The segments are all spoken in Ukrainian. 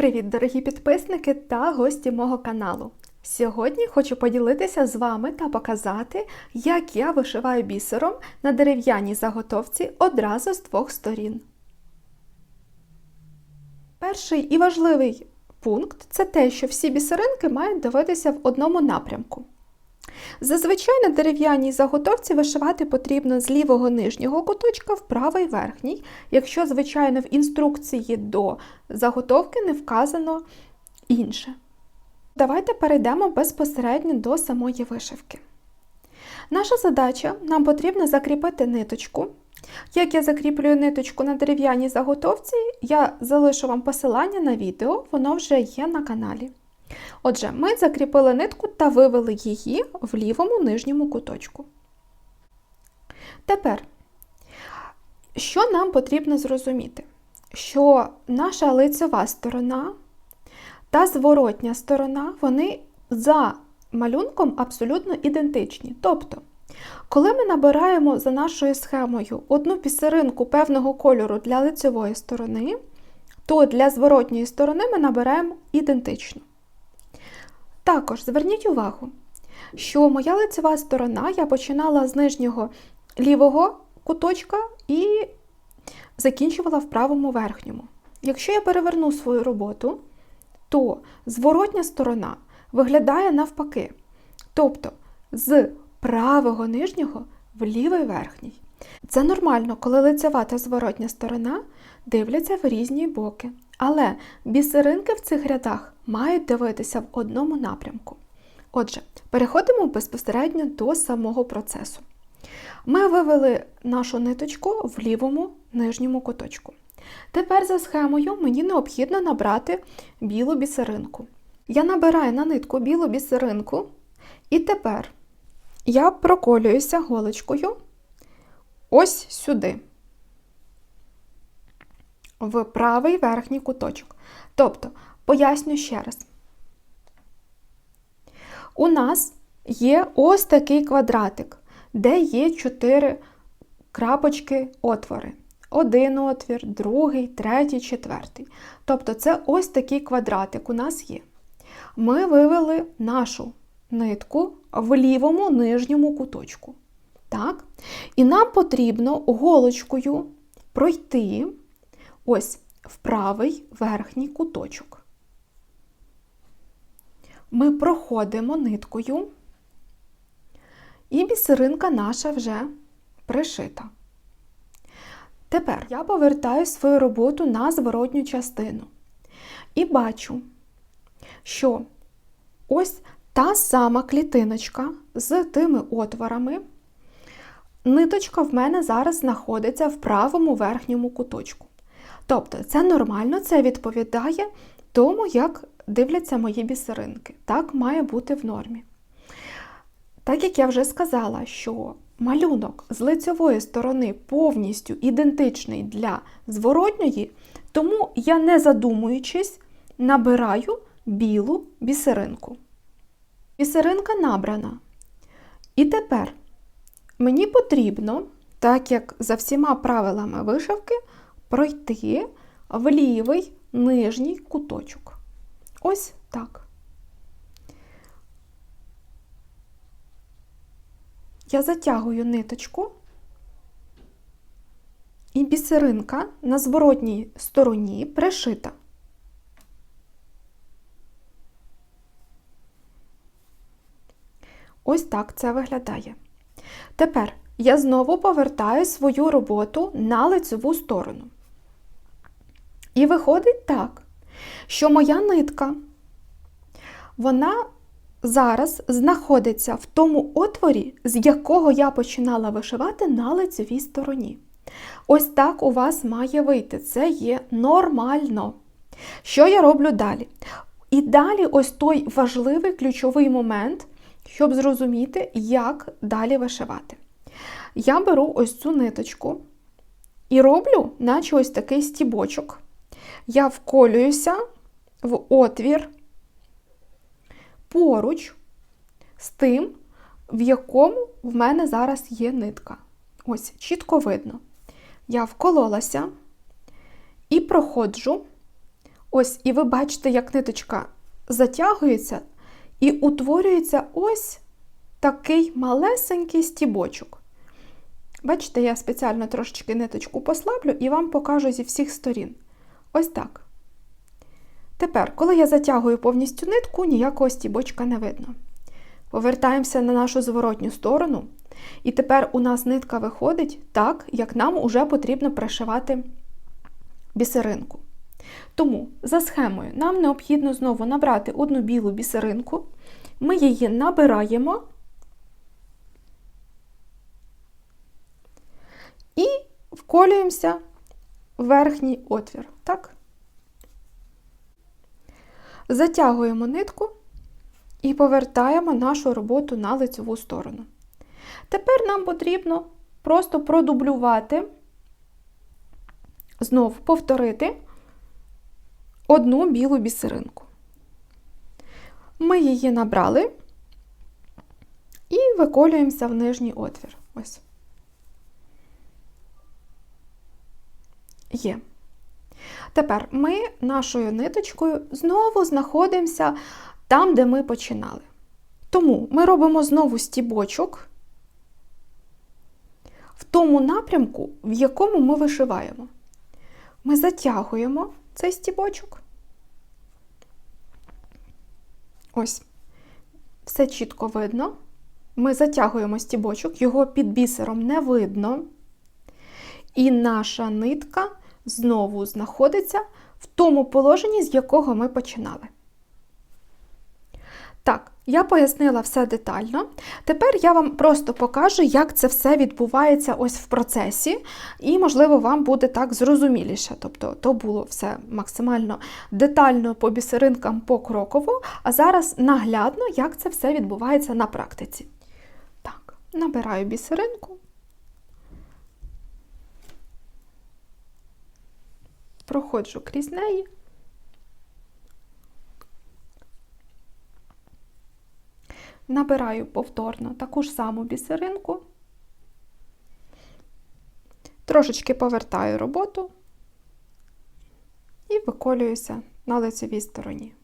Привіт, дорогі підписники та гості мого каналу. Сьогодні хочу поділитися з вами та показати, як я вишиваю бісером на дерев'яній заготовці одразу з двох сторін. Перший і важливий пункт це те, що всі бісеринки мають дивитися в одному напрямку. Зазвичай на дерев'яній заготовці вишивати потрібно з лівого нижнього куточка в правий верхній, якщо, звичайно, в інструкції до заготовки не вказано інше. Давайте перейдемо безпосередньо до самої вишивки. Наша задача нам потрібно закріпити ниточку. Як я закріплюю ниточку на дерев'яній заготовці, я залишу вам посилання на відео, воно вже є на каналі. Отже, ми закріпили нитку та вивели її в лівому нижньому куточку. Тепер, що нам потрібно зрозуміти? Що наша лицева сторона та зворотня сторона, вони за малюнком абсолютно ідентичні. Тобто, коли ми набираємо за нашою схемою одну пісеринку певного кольору для лицевої сторони, то для зворотньої сторони ми набираємо ідентично. Також зверніть увагу, що моя лицева сторона я починала з нижнього лівого куточка і закінчувала в правому верхньому. Якщо я переверну свою роботу, то зворотня сторона виглядає навпаки. Тобто з правого нижнього в лівий верхній. Це нормально, коли лицева та зворотня сторона дивляться в різні боки. Але бісеринки в цих рядах мають дивитися в одному напрямку. Отже, переходимо безпосередньо до самого процесу. Ми вивели нашу ниточку в лівому нижньому куточку. Тепер за схемою мені необхідно набрати білу бісеринку. Я набираю на нитку білу бісеринку, і тепер я проколююся голочкою ось сюди в правий верхній куточок. Тобто, поясню ще раз. У нас є ось такий квадратик, де є 4 крапочки отвори. Один отвір, другий, третій, четвертий. Тобто, це ось такий квадратик у нас є. Ми вивели нашу нитку в лівому нижньому куточку. Так? І нам потрібно голочкою пройти ось в правий верхній куточок. Ми проходимо ниткою, і бісеринка наша вже пришита. Тепер я повертаю свою роботу на зворотню частину. І бачу, що ось та сама клітиночка з тими отворами, ниточка в мене зараз знаходиться в правому верхньому куточку. Тобто, це нормально, це відповідає тому, як дивляться мої бісеринки. Так має бути в нормі. Так як я вже сказала, що малюнок з лицевої сторони повністю ідентичний для зворотньої, тому я, не задумуючись, набираю білу бісеринку. Бісеринка набрана. І тепер мені потрібно, так як за всіма правилами вишивки, пройти в лівий нижній куточок. Ось так. Я затягую ниточку, і бісеринка на зворотній стороні пришита. Ось так це виглядає. Тепер я знову повертаю свою роботу на лицеву сторону. І виходить так, що моя нитка, вона зараз знаходиться в тому отворі, з якого я починала вишивати на лицевій стороні. Ось так у вас має вийти. Це є нормально. Що я роблю далі? І далі ось той важливий ключовий момент, щоб зрозуміти, як далі вишивати. Я беру ось цю ниточку і роблю, наче ось такий стібочок я вколююся в отвір поруч з тим, в якому в мене зараз є нитка. Ось, чітко видно. Я вкололася і проходжу Ось, і ви бачите, як ниточка затягується і утворюється ось такий малесенький стібочок. Бачите, я спеціально трошечки ниточку послаблю і вам покажу зі всіх сторін. Ось так. Тепер, коли я затягую повністю нитку, ніякого стібочка не видно. Повертаємося на нашу зворотню сторону. І тепер у нас нитка виходить так, як нам вже потрібно пришивати бісеринку. Тому за схемою нам необхідно знову набрати одну білу бісеринку, ми її набираємо і вколюємося верхній отвір. Так? Затягуємо нитку і повертаємо нашу роботу на лицеву сторону. Тепер нам потрібно просто продублювати, знов повторити одну білу бісеринку. Ми її набрали і виколюємося в нижній отвір. Ось. Є. Тепер ми нашою ниточкою знову знаходимося там, де ми починали. Тому ми робимо знову стібочок в тому напрямку, в якому ми вишиваємо. Ми затягуємо цей стібочок. Ось, все чітко видно. Ми затягуємо стібочок, його під бісером не видно. І наша нитка знову знаходиться в тому положенні, з якого ми починали. Так, я пояснила все детально. Тепер я вам просто покажу, як це все відбувається ось в процесі, і, можливо, вам буде так зрозуміліше. Тобто, то було все максимально детально по бісеринкам покроково, а зараз наглядно, як це все відбувається на практиці. Так, набираю бісеринку. Проходжу крізь неї. Набираю повторно таку ж саму бісеринку, трошечки повертаю роботу і виколююся на лицевій стороні.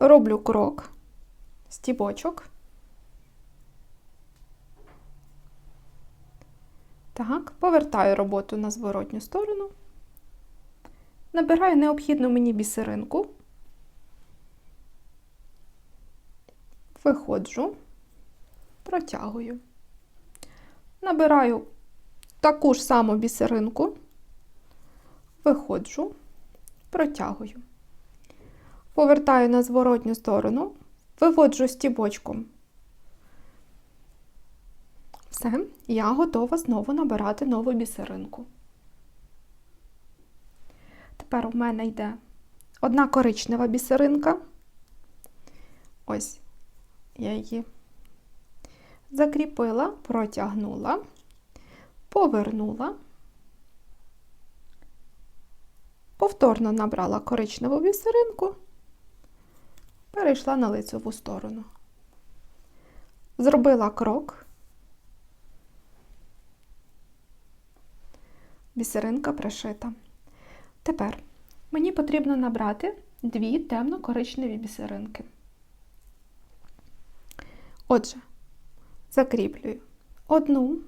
Роблю крок, стібочок. Так, повертаю роботу на зворотню сторону, набираю необхідну мені бісеринку. виходжу, протягую. Набираю таку ж саму бісеринку, виходжу, протягую. Повертаю на зворотню сторону, виводжу стібочком. Все, я готова знову набирати нову бісеринку. Тепер у мене йде одна коричнева бісеринка. Ось я її закріпила, протягнула, повернула, повторно набрала коричневу бісеринку, перейшла на лицеву сторону. Зробила крок, бісеринка пришита. Тепер мені потрібно набрати дві темно-коричневі бісеринки. Отже, закріплюю одну,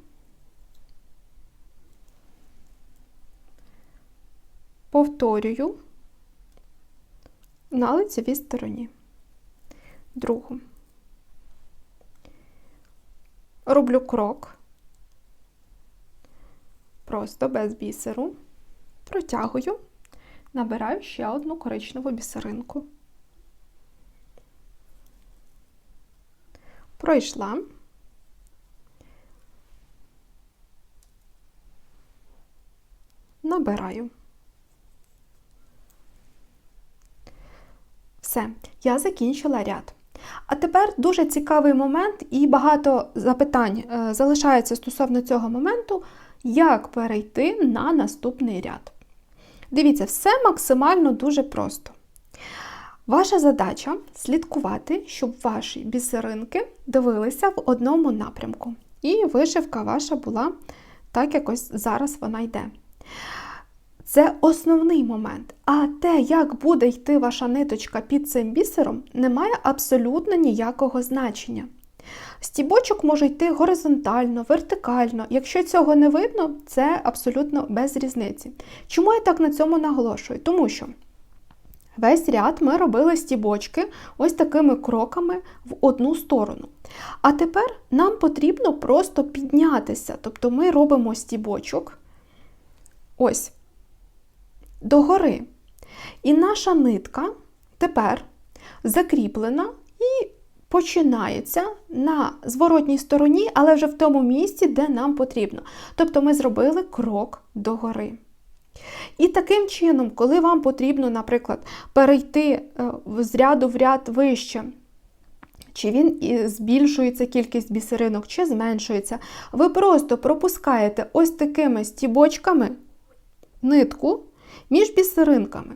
повторюю на лицевій стороні, другу. Роблю крок, просто без бісеру, протягую, набираю ще одну коричневу бісеринку. пройшла. Набираю. Все, я закінчила ряд. А тепер дуже цікавий момент, і багато запитань е, залишається стосовно цього моменту, як перейти на наступний ряд. Дивіться, все максимально дуже просто. Ваша задача слідкувати, щоб ваші бісеринки дивилися в одному напрямку. І вишивка ваша була так, як ось зараз вона йде. Це основний момент. А те, як буде йти ваша ниточка під цим бісером, не має абсолютно ніякого значення. Стібочок може йти горизонтально, вертикально. Якщо цього не видно, це абсолютно без різниці. Чому я так на цьому наголошую? Тому що весь ряд ми робили стібочки ось такими кроками в одну сторону. А тепер нам потрібно просто піднятися. Тобто ми робимо стібочок ось догори. І наша нитка тепер закріплена і починається на зворотній стороні, але вже в тому місці, де нам потрібно. Тобто ми зробили крок догори. І таким чином, коли вам потрібно, наприклад, перейти е, з ряду в ряд вище, чи він збільшується кількість бісеринок, чи зменшується, ви просто пропускаєте ось такими стібочками нитку між бісеринками.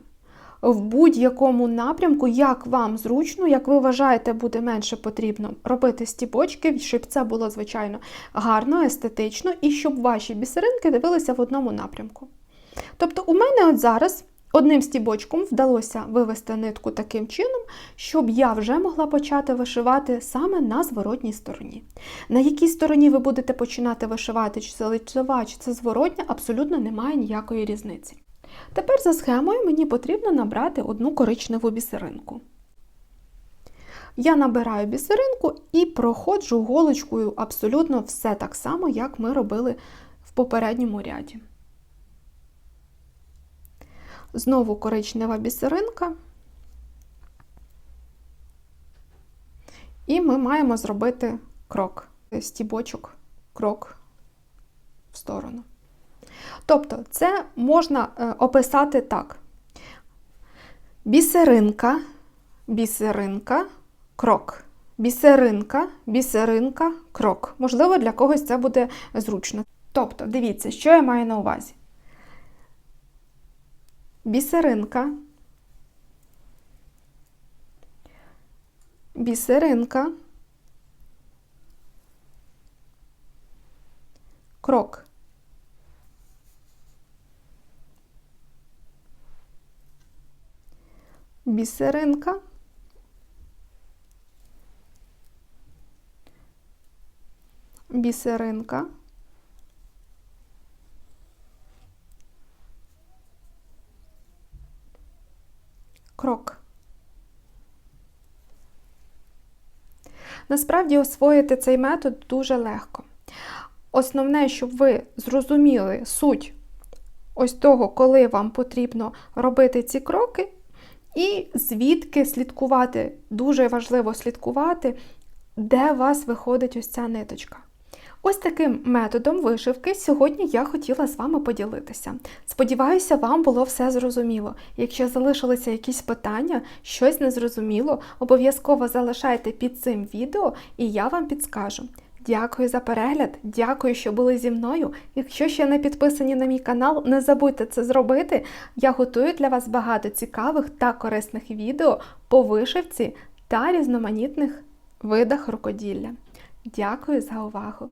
В будь-якому напрямку, як вам зручно, як ви вважаєте, буде менше потрібно робити стібочки, щоб це було, звичайно, гарно, естетично, і щоб ваші бісеринки дивилися в одному напрямку. Тобто, у мене от зараз одним стібочком вдалося вивести нитку таким чином, щоб я вже могла почати вишивати саме на зворотній стороні. На якій стороні ви будете починати вишивати, чи це лицева, чи це зворотня, абсолютно немає ніякої різниці. Тепер за схемою мені потрібно набрати одну коричневу бісеринку. Я набираю бісеринку і проходжу голочкою абсолютно все так само, як ми робили в попередньому ряді. Знову коричнева бісеринка. І ми маємо зробити крок, стібочок, крок в сторону. Тобто, це можна е, описати так: бісеринка, бісеринка, крок. Бісеринка, бісеринка, крок. Можливо, для когось це буде зручно. Тобто, дивіться, що я маю на увазі. Бісеринка, бісеринка, крок. Бісеринка. Бісеринка. Крок. Насправді освоїти цей метод дуже легко. Основне, щоб ви зрозуміли суть ось того, коли вам потрібно робити ці кроки, і звідки слідкувати, дуже важливо слідкувати, де у вас виходить ось ця ниточка. Ось таким методом вишивки сьогодні я хотіла з вами поділитися. Сподіваюся, вам було все зрозуміло. Якщо залишилися якісь питання, щось незрозуміло, обов'язково залишайте під цим відео і я вам підскажу. Дякую за перегляд, дякую, що були зі мною. Якщо ще не підписані на мій канал, не забудьте це зробити. Я готую для вас багато цікавих та корисних відео по вишивці та різноманітних видах рукоділля. Дякую за увагу!